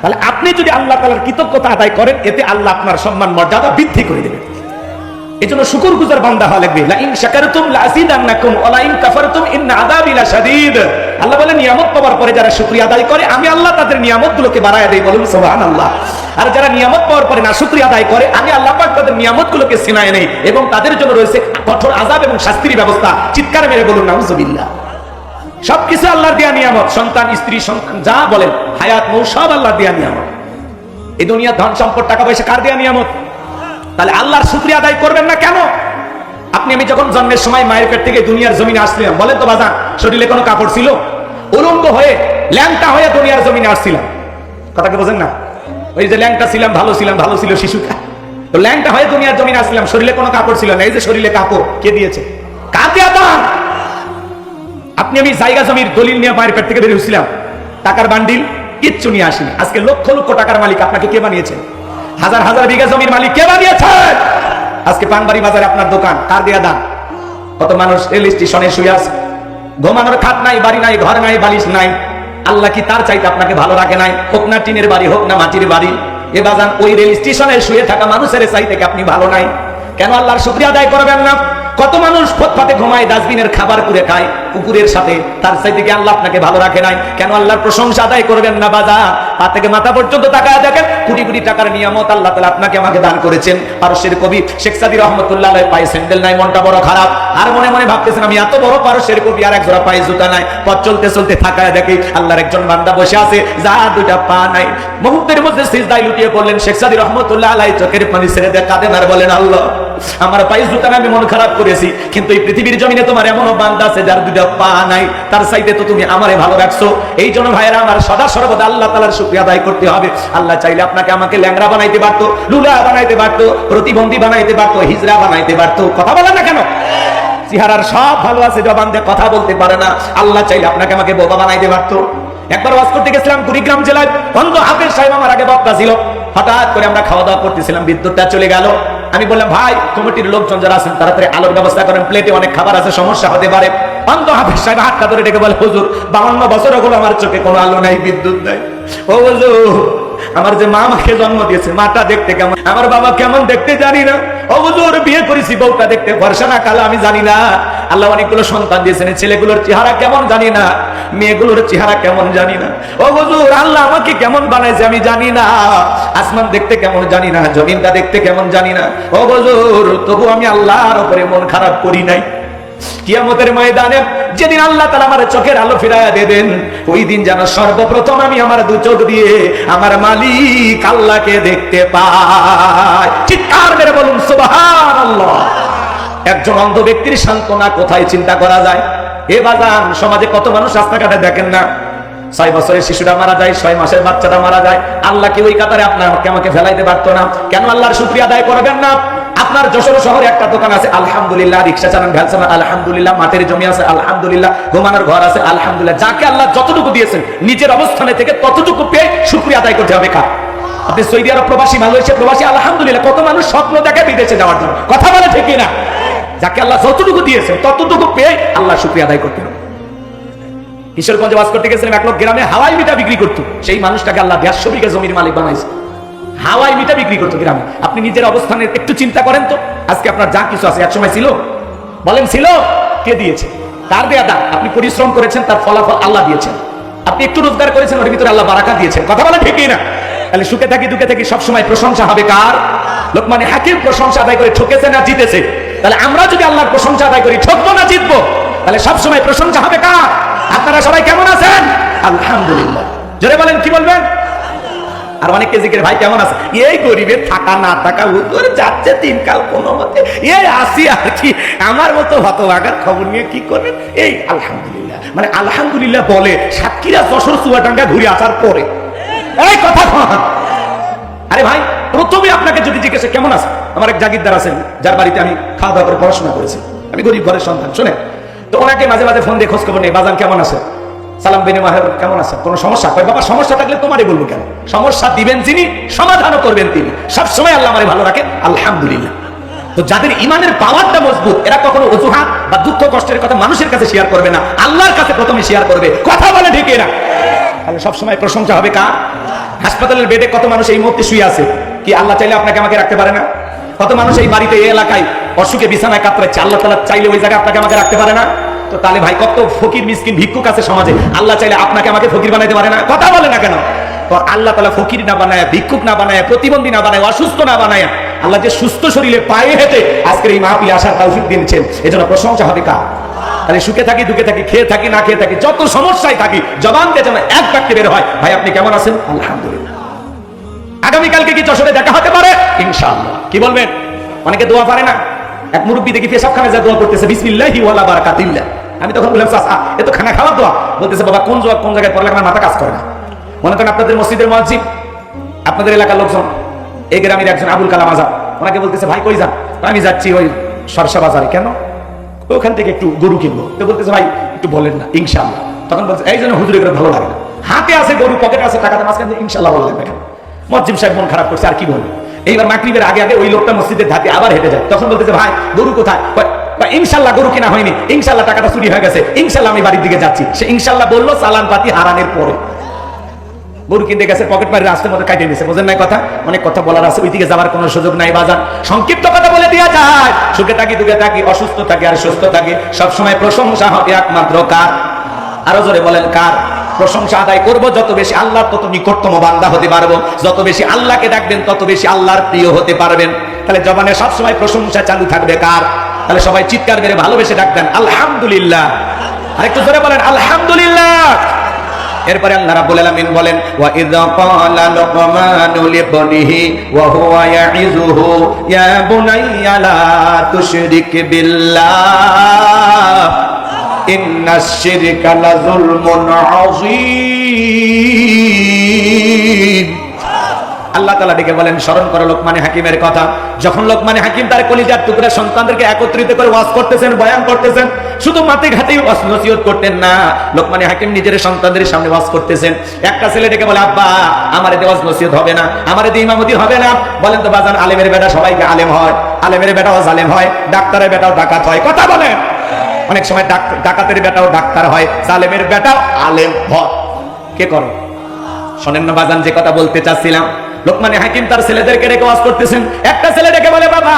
তাহলে আপনি যদি আল্লাহ তালার কৃতজ্ঞতা আদায় করেন, এতে আল্লাহ আপনার সম্মান, মর্যাদা বৃদ্ধি করে দেবেন এই জন্য শুকুর গুজার বান্দা হওয়া লাগবে। লা ইন শাকারতুম লা আযীদান্নাকুম ওয়া লা ইন কাফারতুম ইন্না আল্লাহ বলে নিয়ামত পাওয়ার পরে যারা শুকরিয়া আদায় করে, আমি আল্লাহ তাদের নিয়ামতগুলোকে বাড়ায় দেই বলুন, সুবহানাল্লাহ। আর যারা নিয়ামত পাওয়ার পরে না শুকরিয়া আদায় করে, আমি আল্লাহ পাক তাদের নিয়ামতগুলোকে সিনায় নেই এবং তাদের জন্য রয়েছে কঠোর আযাব এবং শাস্তির ব্যবস্থা। চিৎকার মেরে বলুন, নাউজুবিল্লাহ। সবকিছু আল্লাহর দেয়া নিয়ামত। সন্তান, স্ত্রী, সন্তান, যা বলেন, হায়াত, মৌ, সব আল্লাহর দেয়া নিয়ামত। এই দুনিয়া ধন সম্পদ টাকা পয়সা কার দেয়া নিয়ামত? তাহলে আল্লাহর শুক্রিয়া আদায় করবেন না কেন? আপনি, আমি যখন জন্মের সময় মায়ের পেট থেকে দুনিয়ার জমিনে আসছিলাম, বলেন তো বাজান, শরীরে কোনো কাপড় ছিল? উলঙ্গ হয়ে, ল্যাংটা হয়ে দুনিয়ার জমিনে আসছিলাম। কথাকে বোঝেন না? ওই যে ল্যাংটা ছিলাম, ভালো ছিলাম, ভালো ছিল শিশুটা। তো ল্যাংটা হয়ে দুনিয়ার জমিনে আসছিলাম, শরীরে কোনো কাপড় ছিল না। এই যে শরীরে কাপড়, কে দিয়েছে? কাকে দান আপনি, আমি জায়গা জমির দলিল নিয়ে মায়ের পেট থেকে বের হয়েছিলাম। টাকার বান্ডিল, কিচ্ছু নিয়ে আসিনি। আজকে লক্ষ লক্ষ টাকার মালিক আপনাকে কে বানিয়েছেন হাজার হাজার বিঘা জমির মালিক কে বানিয়েছেন আজকে পানবাড়ি বাজারে আপনার দোকান, কার দিয়া দান কত মানুষ রেল স্টেশনে শুয়ে আছে। ঘুমানোর খাট নাই, বাড়ি নাই, ঘর নাই, বালিশ নাই। আল্লাহ কি তার চাইতে আপনাকে ভালো রাখে নাই? হোক না টিনের বাড়ি, হোক না মাটির বাড়ি। এ বাজান ওই রেল স্টেশনে শুয়ে থাকা মানুষের চাইতে আপনি ভালো নাই? কেন আল্লাহর শুক্রিয়া আদায় করবেন না? কত মানুষ ফুটপাতে ঘুমায়, ডাস্টবিনের খাবার করে খায়। কুকুরের সাথে, তার চাইতে কি আল্লাহ আপনাকে ভালো রাখে নাই? কেন আল্লাহর প্রশংসা আদায় করবেন না বাজা? পা থেকে মাথা পর্যন্ত তাকায় দেখেন, কোটি কোটি টাকার নিয়ামত আল্লাহ তালা আপনাকে আমাকে দান করেছেন। পারস্যের কবি শেখ সাদি রহমতুল্লাহ পায়ে স্যান্ডেল নাই, মনটা বড় খারাপ। আর মনে মনে ভাবতেছেন, আমি এত বড় পারস্যের কবি, আর এক জোড়া পায়ে জুতা নাই। পথ চলতে চলতে থাকায় দেখি আল্লাহর একজন বান্দা বসে আছে, যা দুটা পা নাই। মুহূর্তের মধ্যে সিজদায় লুটিয়ে পড়লেন শেখ সাদি রহমতুল্লাহ আলাই চোখের পানি ছেড়ে দেয় কাঁদেন আর বলেন, আল্লাহ, আমার পায়ে জুতা আমি মন খারাপ করেছি। কিন্তু এই পৃথিবীর জমিনে তোমার এমনও বান্দা আছে, যার দুটা পা নাই। তার চাইতে তো তুমি আমারে ভালো রাখছো এই জন্য ভাইরা আমার সদা সর্বদা আল্লাহ তালার শুক্রিয়া আদায় করতে হবে। আল্লাহ চাইলে আপনাকে আমাকে ল্যাংরা বানাইতে পারতো, লুলা বানাইতে পারতো, প্রতিবন্ধী বানাইতে পারতো হিজরা বানাইতে পারতো। কথা বলেন না কেন? চেহারার সব ভালো আছে, জবান দিয়ে কথা বলতে পারে না। আল্লাহ চাইলে আপনাকে আমাকে বোবা বানাইতে পারতো। একবার ওয়াজ করতে গেছিলাম কুড়িগ্রাম জেলায়। অন্ধ হাফেজ সাহেব আমার আগে বক্তা ছিল। হঠাৎ করে আমরা খাওয়া দাওয়া করতেছিলাম, বিদ্যুৎটা চলে গেল। আমি বললাম, ভাই, কমিটির লোকজন যারা আছেন, তাড়াতাড়ি আলোর ব্যবস্থা করেন। প্লেটে অনেক খাবার আছে, সমস্যা হতে পারে। অন্ধ হাফেজ সাহেব হাতটা ধরে ডেকে বলে, হুজুর, বাউন্ন বছর হলো আমার চোখে কোনো আলো নাই, বিদ্যুৎ নাই। ও হুজুর, আমার যে মা আমাকে জন্ম দিয়েছে, মাটা দেখতে কেমন? আমার বাবা কেমন দেখতে জানি না। ও হুজুর, বিয়ে করেছি, বউটা দেখতে ভরসা না, কালো, আমি জানি না। আল্লাহ অনেকগুলো সন্তান দিয়েছেন, ছেলেগুলোর চেহারা কেমন জানি না, মেয়েগুলোর চেহারা কেমন জানি না। ও হুজুর, আল্লাহ আমাকে কেমন বানাইছে আমি জানি না, আসমান দেখতে কেমন জানি না, জমিনটা দেখতে কেমন জানি না। ও হুজুর তবু আমি আল্লাহর উপরে মন খারাপ করি নাই। কিয়ামতের ময়দানে যেদিন আল্লাহ তালা আমার চোখের আলো ফিরাইয়া দেবেন ওই দিন যেন সর্বপ্রথম আমি আমার দু চোখ দিয়ে আমার মালিক আল্লাহকে দেখতে পাই। চিৎকার মেরে বলুন সুবহান আল্লাহ একজন অন্ধ ব্যক্তির সান্ত্বনা কোথায় চিন্তা করা যায়? এ বাজান, সমাজে কত মানুষ রাস্তাঘাটে দেখেন না। ছয় বছরের শিশুরা মারা যায়, ছয় মাসের বাচ্চাটা মারা যায়। আল্লাহ কি ওই কাতারে আপনার আমাকে ফেলাইতে পারতো না? কেন আল্লাহর শুক্রিয়া আদায় করবেন না? আপনার যশোর শহরে একটা দোকান আছে, আলহামদুলিল্লাহ, রিক্সা চালান, ভ্যান চালান, আলহামদুলিল্লাহ মাঠের জমি আছে, আলহামদুলিল্লাহ, ঘুমানোর ঘর আছে, আলহামদুলিল্লাহ, যাকে আল্লাহ যতটুকু দিয়েছেন, নিজের অবস্থানে থেকে ততটুকু পেয়ে শুক্রিয়া আদায় করতে হবে কার? আপনি সৌদি আরব প্রবাসী, মালয়েশিয়া প্রবাসী, আলহামদুলিল্লাহ, কত মানুষ স্বপ্ন দেখে বিদেশে যাওয়ার জন্য। কথা বলে ঠিকই না যাকে আল্লাহ যতটুকু দিয়েছেন, ততটুকু পেয়ে আল্লাহ শুক্রিয়া আদায় করতে হবে। কিশোরগঞ্জে বাস করতে গেছিলাম, এক লোক গ্রামে হাওয়াই মিঠা বিক্রি করতো। সেই মানুষটাকে আল্লাহ দেড়শো বিঘা জমির মালিক বানাইছে। হাওয়াই মিঠা বিক্রি করতো গ্রামে। আপনি নিজের অবস্থানে একটু চিন্তা করেন তো। আজকে আপনার যা কিছু আছে, একসময় ছিল? বলেন, ছিল? কে দিয়েছে? তার দেয়া দান? আপনি পরিশ্রম করেছেন, তার ফলাফল আল্লাহ দিয়েছেন। আপনি একটু রোজগার করেছেন, ওর ভিতরে আল্লাহ বারাকা দিয়েছেন। কথা বলে ঠিকই না তাহলে সুখে থাকি, দুঃখে থাকি, সবসময় প্রশংসা হবে কার? লোকমানে হাকিম প্রশংসা আদায় করে ঠকেছে না জিতেছে? তাহলে আমরা যদি আল্লাহর প্রশংসা আদায় করি, ঠকবো না জিতবো? তাহলে সবসময় প্রশংসা হবে কার? আপনারা সবাই কেমন আছেন? আলহামদুলিল্লাহ। জোরে বলেন, কি বলবেন? আর অনেকে জিজ্ঞেস, ভাই, কেমন আছে? এই গরিবের থাকা না থাকা, হুজুর যাচ্ছে দিনকাল কোনো মতে। এই আসি আর কি। আমার মতো হতভাগার খবর নিয়ে কি করবেন? এই আলহামদুলিল্লাহ। মানে আলহামদুলিল্লাহ বলে, সাতক্ষীরা যশোর চুয়াটাঙ্গা ঘুরে আসার পরে। এই কথা। আরে ভাই, প্রথমে আপনাকে যদি জিজ্ঞেসে কেমন আছে? আমার এক জাগিরদার আছেন, যার বাড়িতে আমি খাওয়া দাওয়া করে পড়াশোনা করেছি। আমি গরিব ঘরের সন্তান শুনে তো ওনাকে মাঝে মাঝে ফোন দিয়ে খোঁজ খবর নেই, বাজান, কেমন আছে? সালাম বেনে মাহের, কেমন আছে কোনো সমস্যা? কয়, বাবা, সমস্যা থাকলে তোমারই বলব কেন? সমস্যা দিবেন যিনি, সমাধানও করবেন তিনি। সবসময় আল্লাহ আমারে ভালো রাখেন। আলহামদুলিল্লাহ। তো যাদের ইমানের পাওয়ারটা মজবুত, এরা কখনো অজুহাত বা দুঃখ কষ্টের কথা মানুষের কাছে শেয়ার করবে না। আল্লাহর কাছে প্রথমে শেয়ার করবে। কথা বলে ঢেকে না তাহলে সবসময় প্রশংসা হবে কার? হাসপাতালের বেডে কত মানুষ এই মুহূর্তে শুয়ে আছে? কি আল্লাহ চাইলে আপনাকে আমাকে রাখতে পারে না? কত মানুষ এই বাড়িতে, এই এলাকায় অসুখে বিছানায় কাতরাচ্ছে? আল্লাহ তালা চাইলে ওই জায়গায় আপনাকে আমাকে রাখতে পারে না? তো তাহলে ভাই, কত ফকির, মিসকিন, ভিক্ষুক আছে সমাজে? আল্লাহ চাইলে আপনাকে আমাকে ফকির বানাইতে পারে না? কথা বলে না কেন? আল্লাহ তালা ফকির না বানায়, ভিক্ষুক না বানায়, প্রতিবন্ধী না বানায়, অসুস্থ না বানায়। আল্লাহ যে সুস্থ শরীরে পায়ে হেঁটে আজকের এই মাহফিলে আসার তৌফিক দিয়েছেন, এজন্য প্রশংসা হবে কার? তাহলে সুখে থাকি, দুঃখে থাকি, খেয়ে থাকি, না খেয়ে থাকি, যত সমস্যায় থাকি, জবান দিয়ে যেন এক বাক্যে বের হয়। ভাই, আপনি কেমন আছেন? আলহামদুলিল্লাহ। আগামীকালকে কি যশোরে দেখা হতে পারে? ইনশাআল্লাহ। কি বলবেন? অনেকে দোয়া পারে না? এক মুরব্বী দেখি পেশাবখানে যা দোয়া করতেছে, বিসমিল্লাহি আমি তখন বললাম, চাচা, এ তো খানা খাওয়ার দোয়া। বলতেছে, বাবা, কোন জোয়া কোন জায়গায় পড়লে মাথা কাজ করে না। মনে করেন আপনাদের মসজিদের মসজিদ, আপনাদের এলাকার লোকজন, এই গ্রামের একজন আবুল কালাম আজাদ, ওনাকে বলতেছে, ভাই, কই যান? আমি যাচ্ছি ওই সরসা বাজারে। কেন? ওখান থেকে একটু গরু কিনবো। তো বলতেছে, ভাই, একটু বলেন না ইনশাল্লাহ তখন বলছে, এই জন্য হুজুরে করে ভালো লাগে না। হাতে আছে গরু, পকেটে আছে টাকাতে মাঝখানে ইনশাল্লাহ বললেন না মসজিদ সাহেব মন খারাপ করছে, আর কি বলব? এইবার মাকরিবের আগে আগে ওই লোকটা মসজিদের ধাতে আবার হেঁটে যায়। তখন বলতেছে, ভাই, গরু কোথায়? ইনশাল্লাহ গরু কিনা হয়নি। ইনশাল্লাহ টাকাটা চুরি হয়ে গেছে। ইনশাল্লাহ আমি বাড়ির দিকে যাচ্ছি। সে ইনশাল্লাহ বলল চালান পাতি হারানের পরে। গরু কিনতে গেছে, পকেট মারি রাস্তার মধ্যে কাটিয়ে দিয়েছে। বোঝেন নাই কথা? অনেক কথা বলার আছে ওই দিকে যাওয়ার কোনো সুযোগ নাই বাজার। সংক্ষিপ্ত কথা বলে দেওয়া যায়। সুখে থাকি, দুঃখে থাকি, অসুস্থ থাকি আর সুস্থ থাকি, সবসময় প্রশংসা হবে একমাত্র কার? আরও জোরে বলেন, কার? প্রশংসা আদায় করব, যত বেশি আল্লাহ তত নিকটতম বান্দা হতে পারব। যত বেশি আল্লাহকে ডাকবেন, তত বেশি আল্লাহর প্রিয় হতে পারবেন। তাহলে জবানে সবসময় প্রশংসা চালু থাকবে কার? তাহলে সবাই চিৎকার মেরে ভালোবেসে ডাকবেন আলহামদুলিল্লাহ। আরেকটু ধরে বলেন, আলহামদুলিল্লাহ। এরপরে আল্লাহ রাব্বুল আলামিন বলেন, ওয়া ইযা ক্বালা লুকমানু লিবনিহি ওয়া হুয়া ইয়াইযুহু ইয়া বুনাইয়া লা তুশরিক বিল্লাহ। আল্লাহ তালা ডেকে বলেন, স্মরণ লোকমানে হাকিমের কথা। যখন লোকমানে হাকিম তার কলিজার টুকরা সন্তানদেরকে একত্রিত করে ওয়াজ করতেছেন, বয়ান করতেছেন, শুধু মাতে ওয়াজ নসিহত করতেন না, লোকমানে হাকিম নিজের সন্তানদের সামনে ওয়াজ করতেছেন। একটা ছেলে ডেকে বলে, আব্বা, আমার এতে ওয়াজ নসিহত হবে না, আমার এতে ইমামতি হবে না। বলেন তো, বাজান, আলেমের বেটা সবাইকে আলেম হয়, আলেমের বেটাও জালেম হয়, ডাক্তারের বেটাও ডাকাত হয়। কথা বলেন। অনেক সময় ডাক- ডাকাতের বেটাও ডাক্তার হয় সালেমের বেটাও আলেম হয়। কে করো? শোনেন না বাজান, যে কথা বলতে চাচ্ছিলাম। লোকমানে হাকিম তার ছেলেদেরকে রেখে ওয়াজ করতেছেন। একটা ছেলে ডেকে বলে, বাবা,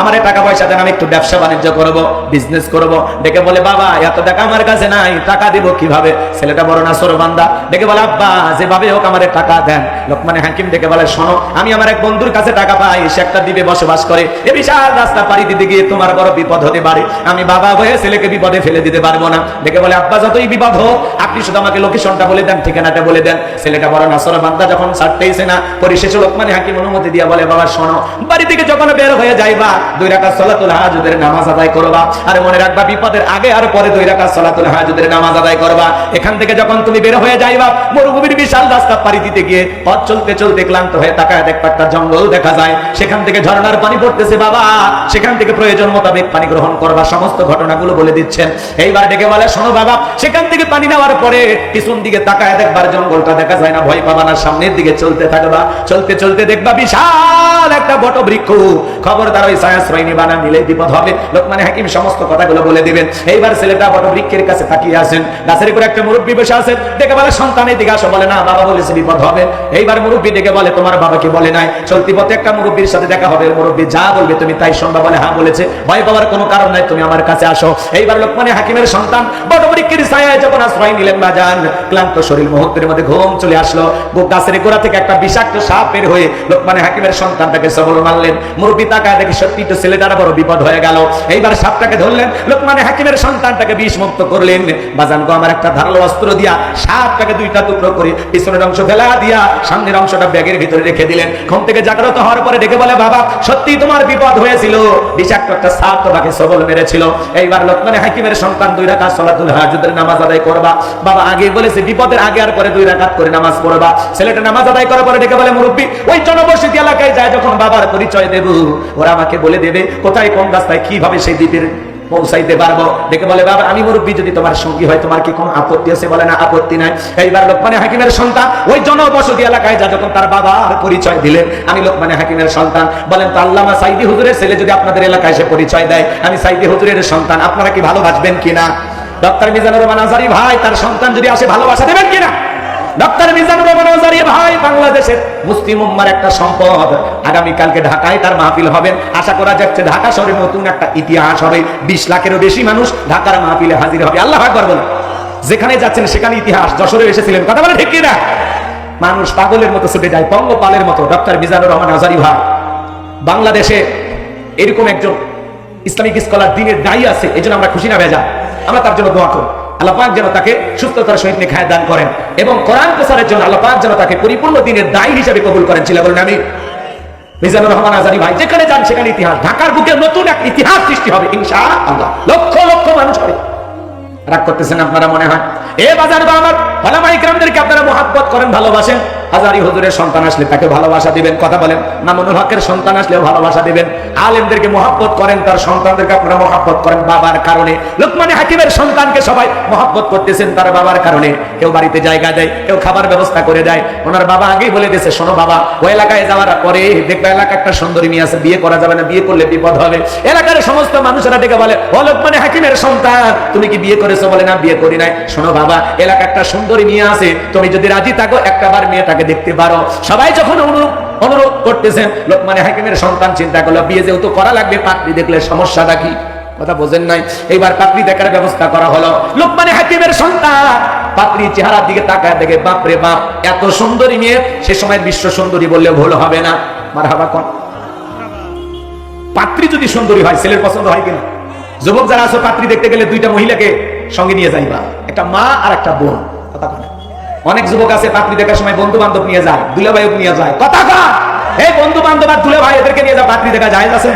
আমার টাকা পয়সা দেন, আমি একটু ব্যবসা বাণিজ্য করব বিজনেস করব। ডেকে বলে, বাবা, এত টাকা আমার কাছে নাই, টাকা দিব কীভাবে? ছেলেটা বড় না সরবান্দা ডেকে বলে, আব্বা, যেভাবে হোক আমার টাকা দেন। লোকমানে হাকিম ডেকে বলে, শোনো, আমি আমার এক বন্ধুর কাছে টাকা পাই, সে একটা দ্বীপে বসবাস করে। এ বিশাল রাস্তা পাড়ি দিতে গিয়ে তোমার বড় বিপদ হতে পারে। আমি বাবা হয়ে ছেলেকে বিপদে ফেলে দিতে পারব না। ডেকে বলে, আব্বা, যতই বিপদ হোক, আপনি শুধু আমাকে লোকেশনটা বলে দেন, ঠিকানাটা বলে দেন। ছেলেটা বড় নাসর বান্দা যখন ছাড়তেইছে না, পরিশেষে লোকমানে হাকিম অনুমতি দিয়া বলে, বাবা, শোনো, বাড়ি থেকে যখন বের হয়ে যাইবা দুই রাকাত সালাতুল হাজুদের নামাজ আদায় করবা। আর মনে রাখবা, বিপদের আগে আর পরে দুই রাকাত সালাতুল হাজুদের নামাজ আদায় করবা। এখান থেকে যখন তুমি বের হয়ে যাইবা, মরুভূমির বিশাল রাস্তা পাড়ি দিতে গিয়ে পথ চলতে চলতে ক্লান্ত হয়ে তাকায় দেখবা একটা জঙ্গল দেখা যায়। সেখান থেকে ঝর্ণার পানি পড়তেছে, বাবা। সেখান থেকে প্রয়োজন মোতাবেক পানি গ্রহণ করবা। সমস্ত ঘটনাগুলো বলে দিচ্ছেন। এইবার ডেকে বলে, শোনো, বাবা, সেখান থেকে পানি নেওয়ার পরে পিছন দিকে তাকায় দেখবার জঙ্গলটা দেখা যায় না। ভয় পাবা না, সামনের দিকে চলতে থাকবা। চলতে চলতে দেখবা বিশাল একটা বট বৃক্ষ খবরদার ওই ছায়াশ্রয় নিবানা নিলে বিপদ হবে। লোকমানে হাকিম সমস্ত কথাগুলো বলে দিবেন। এইবার ছেলেটা বট বৃক্ষের কাছে তাকিয়ে আছেন। গাছের উপরে একটা মুরব্বী বসে আছেন দেখে বলে সন্তানের দিকে আসো। বলে, না, বাবা বলেছে বিপদ হবে। এইবার মুরব্বী ডেকে বলে, তোমার বাবাকে বলে নাই? চলতি পথে একটা মুরব্বীর সাথে দেখা হবে। মুরব্বী, যা বলবে তুমি তাই শুনবা। বলে হ্যাঁ বলেছে। ভয় পাওয়ার কোনো কারণ নাই, তুমি আমার কাছে আসো। এইবার লোকমানে হাকিমের সন্তান বট বৃক্ষের ছায়ায় যখন আশ্রয় নিলেন বাজান, ক্লান্ত শরীর মুহূর্তের মধ্যে ঘুম চলে আসলো। গাছের গোড়া থেকে একটা বিষাক্ত সাপ সাপের হয়ে লোকমানে হাকিমের সন্তানটাকে সবল মারলেন। মুরব্বী তাকায় দেখে সত্যি তো ছেলেটার বড় বিপদ হয়ে গেল। এইবার সাপটাকে ধরলেন, লোকমানে হাকিমের সন্তানটাকে বিষ মুক্ত করলেন। বাজান গো, আমার একটা ধারালো অস্ত্র দিয়া সাপটাকে দুইটা টুকরো করে পিছনের অংশ ফেলা দিয়া সামনের অংশটা ব্যাগের ভিতরে রেখে দিলেন। ঘুম থেকে জাগ্রত হওয়ার পরে ডেকে বলে, বাবা সত্যি তোমার বিপদ হয়েছিল। বিষাক্ত একটা সাপ তোমাকে সবল মেরেছিল। এইবার লোকমানে হাকিমের সন্তান দুই রাকাত সলাতুল হাজুদের নামাজ আদায় করবা। বাবা আগে বলেছে, বিপদের আগে আর পরে দুই রাকাত করে নামাজ পড়বা। ছেলেটা নামাজ আদায় করার পরে ডেকে বলে মুরব্বী, ওই জনবসতি এলাকায় যায় যখন বাবার পরিচয় দেব। ওরা আমাকে বলে দেবে, কোথায়, কোন রাস্তায়, কীভাবে সেই দ্বীপের পৌঁছাইতে পারব? দেখে বলে, বাবা, আমি মুরব্বী, যদি তোমার সঙ্গী হয়, তোমার কি কোনো আপত্তি আছে? বলে, না, আপত্তি নাই। এইবার লোকমানে হাকিমের সন্তান, ওই জনবসতি এলাকায় যা যখন তার বাবার পরিচয় দিলেন। আমি লোকমানে হাকিমের সন্তান। বলেন তো, আল্লামা সাইদি হুজুরের ছেলে যদি আপনাদের এলাকায় এসে পরিচয় দেয়, আমি সাইদি হুজুরের সন্তান, আপনারা কি ভালোবাসবেন কিনা? ডক্টর মিজানুর রহমান আজারি ভাই, তার সন্তান যদি আসে, ভালোবাসা দেবেন কিনা? ডক্টর মিজানুর রহমান ভাই, বাংলাদেশের মুসলিম উম্মার একটা সম্পদ। আগামী কালকে ঢাকায় তার মাহফিল হবেন আশা করা যাচ্ছে ঢাকা শহরে নতুন একটা ইতিহাস হবে। বিশ লাখেরও বেশি মানুষ ঢাকার মাহফিলে হাজির হবে। আল্লাহ আকবার যেখানে যাচ্ছেন সেখানে ইতিহাস, যশোরে এসেছিলেন। কথা বলে ঠিক না মানুষ পাগলের মতো ছুটে যায়, পঙ্গপালের মতো। ডক্টর মিজানুর রহমান আজারি, ভাই, বাংলাদেশে এরকম একজন ইসলামিক স্কলার দিনের দায়ী আছে। এই আমরা খুশি না, ভেজা। আমরা তার জন্য দোয়া করি। আল্লাহ পাক যেন তাকে সুস্থতার সহিত নিখায় দান করেন এবং কোরআন প্রসারের জন্য আল্লাপাক যেন তাকে পরিপূর্ণ দিনের দায়ী হিসাবে কবুল করেন। ছিল বলেন আমি মিজানুর রহমান আজারি ভাই, যেখানে যান সেখানে ইতিহাস, ঢাকার বুকে নতুন এক ইতিহাস সৃষ্টি হবে ইনশা আল্লাহ লক্ষ লক্ষ মানুষ হবে। রাগ করতেছেন আপনারা, মনে হয়? এ বাজার বা আমার ভালামা ইকরামদেরকে আপনারা মহাব্বত করেন, ভালোবাসেন। হাজারি সন্তান আসলে তাকে ভালোবাসা দিবেন। কথা বলেন, মামুনুল হকের সন্তান ভালোবাসা দিবেন। আলেমদেরকে মহাব্বত করেন, তার সন্তানদেরকে আপনারা মহাব্বত করেন বাবার কারণে। লোকমানে হাকিমের সন্তানকে সবাই মহাব্বত করতেছেন তার বাবার কারণে। কেউ বাড়িতে জায়গা দেয়, কেউ খাবার ব্যবস্থা করে দেয়। ওনার বাবা আগেই বলে দিয়েছে, শোনো বাবা ওই এলাকায় যাওয়ার পরে দেখবে এলাকা একটা সুন্দরী মেয়ে আছে, বিয়ে করা যাবে না, বিয়ে করলে বিপদ হবে। এলাকার সমস্ত মানুষেরা ডেকে বলে, ও লোকমানে হাকিমের সন্তান, তুমি কি বিয়ে করেছ? বলে, না, বিয়ে করি নাই। শোনো বাবা এলাকা একটা সুন্দরী মেয়ে আছে, তুমি যদি রাজি থাকো একটা বার মেয়েটাকে দেখতে পারো। সবাই যখন অনুরোধ অনুরোধ করতেছেন লোকমানে হাকিমের সন্তান চিন্তা করল, বিয়ে যেহেতু করা লাগবে, পাত্রী দেখলে সমস্যাটা কি? কথা বোঝেন নাই? এইবার পাত্রী দেখার ব্যবস্থা করা হলো। লোকমানে হাকিমের সন্তান, পাত্রী চেহারার দিকে তাকায় দেখে বাপরে বাপ, এত সুন্দরী মেয়ে, সে সময় বিশ্ব সুন্দরী বললে ভুল হবে না। মার হাবা কন। পাত্রী যদি সুন্দরী হয়, ছেলের পছন্দ হয় কিনা? যুবক যারা আছো, পাত্রী দেখতে গেলে দুইটা মহিলাকে সঙ্গে নিয়ে যাইবা। একটা মা আর একটা বোন, কথা কন অনেক যুবক আছে, পাত্রী দেখার সময় বন্ধু বান্ধব নিয়ে যায় দুলাভাই নিয়ে যায়, কথা কন এই বন্ধু বান্ধব আর দুলে ভাই এদেরকে নিয়ে যা, পাত্রী দেখা যায় আছে।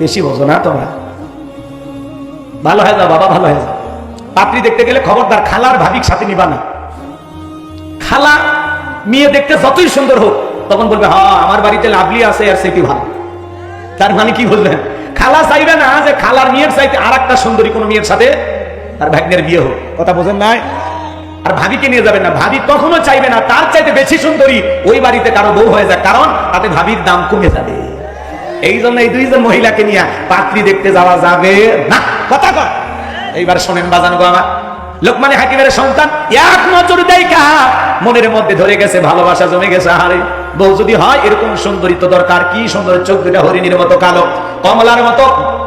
বেশি বোঝো না তোমরা। ভালো হয়ে যাও, বাবা ভালো হয়ে যাও। পাত্রী দেখতে গেলে খবরদার, খালার ভাবিক সাথে নিবা না। খালা মেয়ে দেখতে যতই সুন্দর হোক, তখন বলবে হ্যাঁ আমার বাড়িতে লাভলি আছে আর সেটি ভালো। তার মানে কি বলবেন খালা চাইবে না যে খালার মেয়ের চাইতে আর একটা সুন্দরী কোনো মেয়ের সাথে তার ভাগ্নের বিয়ে হোক। কথা বোঝেন নাই? আর ভাবিকে নিয়ে যাবেন না। ভাবি কখনো চাইবে না। তার চাইতে বেশি সুন্দরী ওই বাড়িতে কারও বউ হয়ে যায় কারণ তাতে ভাবির দাম কমে যাবে। এই জন্য এই দুইজন মহিলাকে নিয়ে পাত্রী দেখতে যাওয়া যাবে না। কথা কর এইবার শোনেন বাজান গো আমার। লোকমানে হাকিমের সন্তান, এক নজর দেখা মনের মধ্যে ধরে গেছে, ভালোবাসা জমে গেছে। হারে বউ যদি হয়, এরকম সুন্দরী তো দরকার। কি সুন্দর চোখ দুটা হরিণীর মতো কালো। কমলার মতো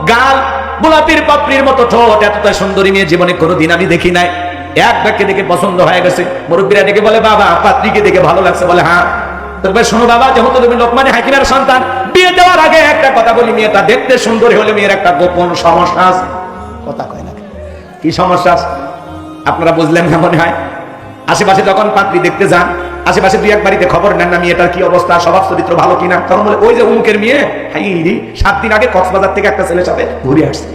গাল। গোলাপির পাপড়ির মতো ঠোঁট এতটা সুন্দরী মেয়ে জীবনে কোনোদিন আমি দেখি নাই। এক ব্যাগকে দেখে পছন্দ হয়ে গেছে। মুরব্বীরা ডেকে বলে বাবা পাত্রীকে দেখে ভালো লাগছে। বলে হ্যাঁ। তবে শোনো বাবা যেহেতু তুমি লোকমানে হাকিমের সন্তান বিয়ে দেওয়ার আগে একটা কথা বলি মেয়েটা দেখতে সুন্দরী হলে মেয়ের একটা গোপন সমস্যা আছে। কথা কয় না কি সমস্যা আপনারা বুঝলেন না মনে হয়? আশেপাশে যখন পাত্রী দেখতে যান আশেপাশে দুই এক বাড়িতে খবর নেন না মেয়েটার কি অবস্থা, স্বভাব চরিত্র ভালো কিনা? তখন বলে, ওই যে উমুকের মেয়ে, হাই সাত দিন আগে কক্সবাজার থেকে একটা ছেলের সাথে ঘুরে আসছে।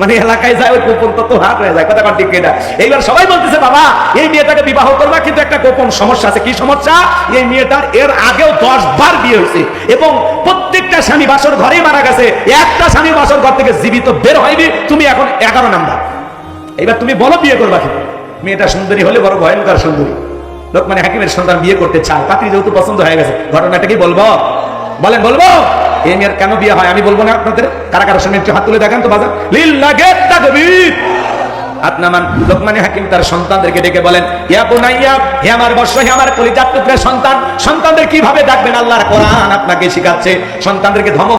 মানে এলাকায় যায়, ওই গোপন তত্ত্ব হাত হয়ে যায়, কথা ঠিক এটা এইবার সবাই বলতেছে, বাবা, এই মেয়েটাকে বিবাহ করবা, কিন্তু একটা গোপন সমস্যা আছে। কি সমস্যা? এই মেয়েটার এর আগেও দশ বার বিয়ে হয়েছে এবং প্রত্যেকটা স্বামী বাসর ঘরেই মারা গেছে। একটা স্বামী বাসর ঘর থেকে জীবিত বের হয়নি, তুমি এখন এগারো নাম্বার। এবার তুমি বলো বিয়ে করবা কি মেয়েটা সুন্দরী হলে বড় ভয়ঙ্কর সুন্দরী। লোক মানে হাকিমের সন্তান বিয়ে করতে চায়। পাত্রী যেহেতু পছন্দ হয়ে গেছে, ঘটনাটা কি বলব? বলেন, বলব? এই মেয়ের কেন বিয়ে হয়? আমি বলব না আপনাদের। কারা কারোর একটু হাত তুলে দেখান তো বাজার লোকমানে ডেকে বলেন সন্তান, সন্তানদের কীভাবে ডাকবেন? আল্লাহর কোরআন আপনাকে শিখাচ্ছে। সন্তানদেরকে ধমক